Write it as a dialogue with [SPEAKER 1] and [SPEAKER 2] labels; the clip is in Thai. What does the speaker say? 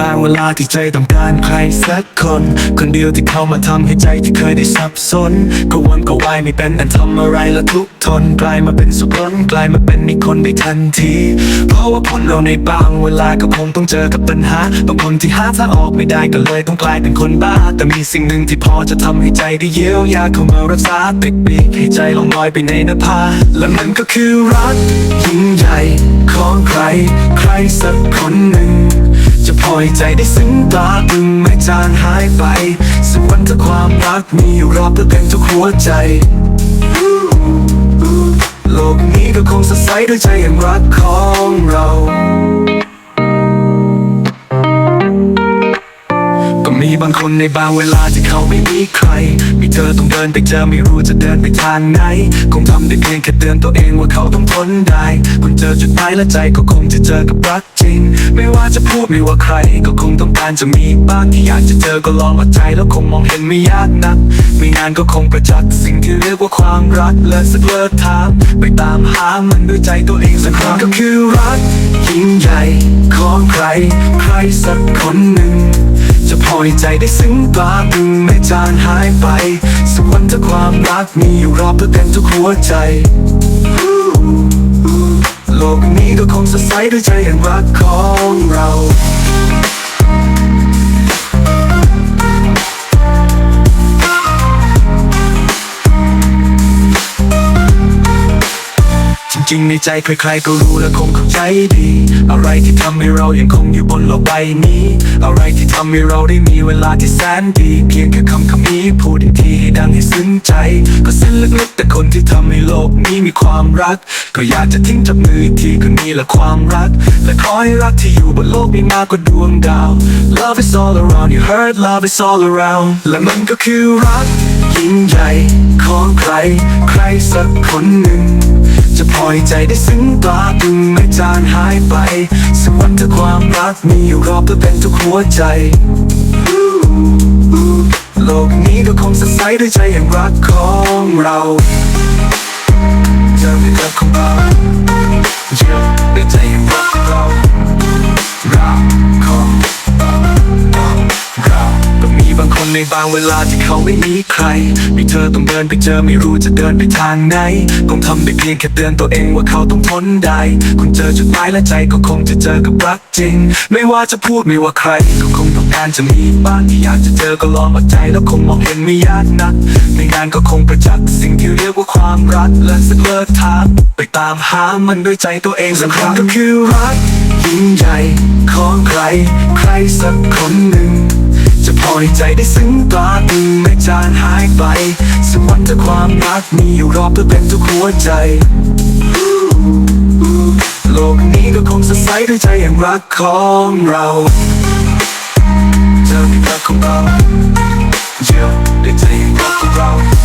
[SPEAKER 1] บางเวลาที่ใจต้องการใครสักคน คนเดียวที่เข้ามาทำให้ใจที่เคยได้สับสนก็วนก็วายไม่เป็นอันทำอะไรและทุกทน กลายมาเป็นสุขล้นกลายมาเป็นอีกคนได้ทันที เพราะว่าคนเราในบางเวลาก็คงต้องเจอกับปัญหาบางคนที่หาทางออกไม่ได้ก็เลยต้องกลายเป็นคนบ้า แต่มีสิ่งหนึ่งที่พอจะทำให้ใจได้เยียวยาเข้ามารักษาปิดปีกให้ใจลองลอยไปในนภาและมันก็คือรักยิ่งใหญ่ของใคร ใครสักคนหนึ่ง จะพอยใจได้ซึ้งตาตึงไม่จางหายไปสักวันถ้าความรักมีอยู่รอบตัวเต็มทุกหัวใจ โลกนี้ก็คงสดใสด้วยใจแห่งรักของเรา บางคนในบางเวลาที่เขาไม่มีใคร มีเธอต้องเดินไปเจอไม่รู้จะเดินไปทางไหน คงทำได้เพียงแค่เตือนตัวเองว่าเขาต้องทนได้คุณเจอจุดหมายและใจก็คงจะเจอกับรักจริง ไม่ว่าจะพูดไม่ว่าใคร ก็คงต้องการจะมีบ้างที่อยากจะเจอก็ลองวัดใจแล้วคงมองเห็นไม่ยากนักไม่นานก็คงประจักษ์สิ่งที่เรียกว่าความรักและสักเลิกถามไปตามหามันด้วยใจตัวเองสักครั้งก็คือรักยิ่งใหญ่ของใคร ใครสักคนหนึ่ง พอยใจได้ซึ้งปลาบึงไม่จางหายไปสักวันถ้าความรักมีอยู่รอบตัวเต็มทุกหัวใจ โลกนี้ก็คงสดใสด้วยใจแห่งรักของเรา จริงในใจใครๆก็รู้และคงเข้าใจดี อะไรที่ทำให้เรายังคงอยู่บนโลกใบนี้ อะไรที่ทำให้เราได้มีเวลาที่แสนดี เพียงแค่คำคำนี้พูดอีกทีให้ดังให้ซึ้งใจ ก็เส้นลึกๆแต่คนที่ทำให้โลกนี้มีความรัก ก็อยากจะทิ้งจับมืออีกทีก็นี่แหละความรัก และขอให้รักที่อยู่บนโลกมีมากกว่าดวงดาว Love is all around you heard love is all around และมันก็คือรักยิ่งใหญ่ของใคร ใครสักคนหนึ่ง อยใจได้ซึ้งตาตึงไม่จางหายไปสักวันถ้าความรักมีอยู่รอบตัวเป็นทุกหัวใจ โลกนี้ก็คงสดใสด้วยใจแห่งรักของเราเจอด้วยรักของเราเจอด้วยใจแห่ง บางเวลาที่เขาไม่มีใคร มีเธอต้องเดินไปเจอไม่รู้จะเดินไปทางไหน คงทำได้เพียงแค่เตือนตัวเองว่าเขาต้องทนได้คุณเจอจุดหมายและใจก็คงจะเจอกับรักจริง ไม่ว่าจะพูดไม่ว่าใคร ก็คงต้องการจะมีบ้างที่อยากจะเจอก็ลองวัดใจแล้วคงมองเห็นไม่ยากนักไม่นานก็คงประจักษ์สิ่งที่เรียกว่าความรักและสักเลิกถามไปตามหามันด้วยใจตัวเองสักครั้งก็คือรักยิ่งใหญ่ของใคร ใครสักคนหนึ่ง ให้ใจได้ซึ้งตราตึงไม่จานหายไป สวรรค์จากความรักมีอยู่รอบเพื่อเป็นทุกหัวใจ โลกนี้ก็คงสดใสด้วยใจแห่งรักของเราเจอที่รักของเราเยี่ได้ใจแห่งรักของเรา